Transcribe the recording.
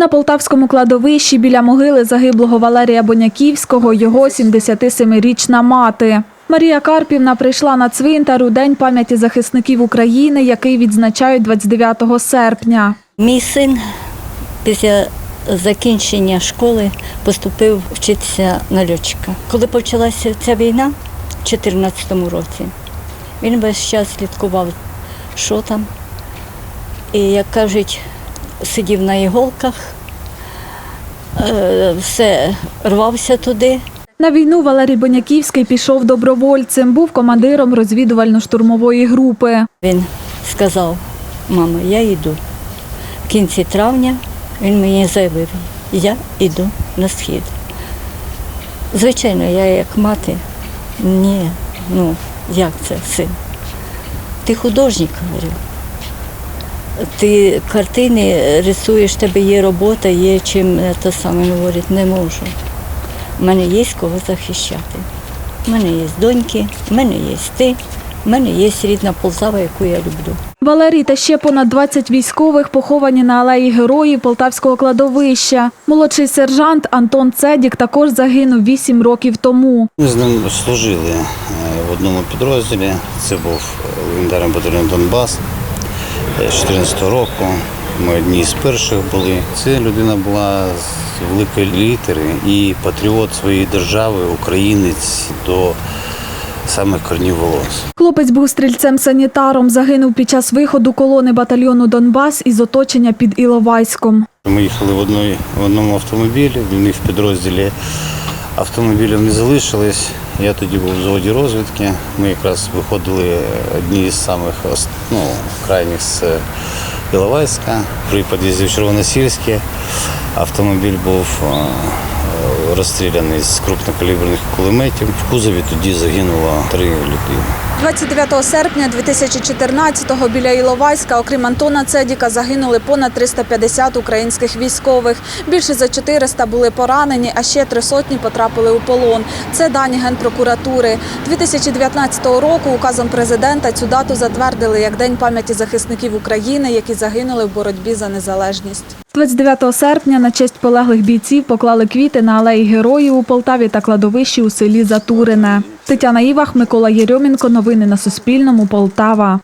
На полтавському кладовищі біля могили загиблого Валерія Боняківського його 77-річна мати. Марія Карпівна прийшла на цвинтар у День пам'яті захисників України, який відзначають 29 серпня. Мій син після закінчення школи поступив вчитися на льотчика. Коли почалася ця війна в 2014 році, він весь час слідкував, що там. І, як кажуть, сидів на іголках, е, все рвався туди. На війну Валерій Боняківський пішов добровольцем, був командиром розвідувально-штурмової групи. Він сказав, мамо, я йду. В кінці травня він мені заявив, я йду на схід. Звичайно, я як мати, ні, ну як це, син? Ти художник, говорю. Ти картини рисуєш, в тебе є робота, є чим е, те саме говорить, не можу. У мене є кого захищати. У мене є доньки, в мене є ти, в мене є рідна Полтава, яку я люблю. Валерій та ще понад 20 військових поховані на алеї героїв Полтавського кладовища. Молодший сержант Антон Цедік також загинув 8 років тому. Ми з ним служили е, в одному підрозділі. Це був легендарний батальйон Донбас 2014 року. Ми одні з перших були. Це людина була з великої літери і патріот своєї держави, українець до самих корнів волос. Хлопець був стрільцем-санітаром, загинув під час виходу колони батальйону Донбас із оточення під Іловайськом. Ми їхали в, одної, в одному автомобілі, в них в підрозділі автомобілів не залишилось. Я тоді був в заводі розвідки. Ми якраз виходили одні з самих ну, крайніх з Іловайська. При під'їзді в Червоносільське автомобіль був е, е, розстріляний з крупнокаліберних кулеметів. В кузові тоді загинуло три людини. 29 серпня 2014-го біля Іловайська, окрім Антона Цедіка, загинули понад 350 українських військових. Більше за 400 були поранені, а ще три сотні потрапили у полон. Це дані Генпрокуратури. 2019 року указом президента цю дату затвердили як День пам'яті захисників України, які загинули в боротьбі за незалежність. 29 серпня на честь полеглих бійців поклали квіти на алеї героїв у Полтаві та кладовищі у селі Затурине. Тетяна Івах, Микола Єрьомінко. Новини на Суспільному. Полтава.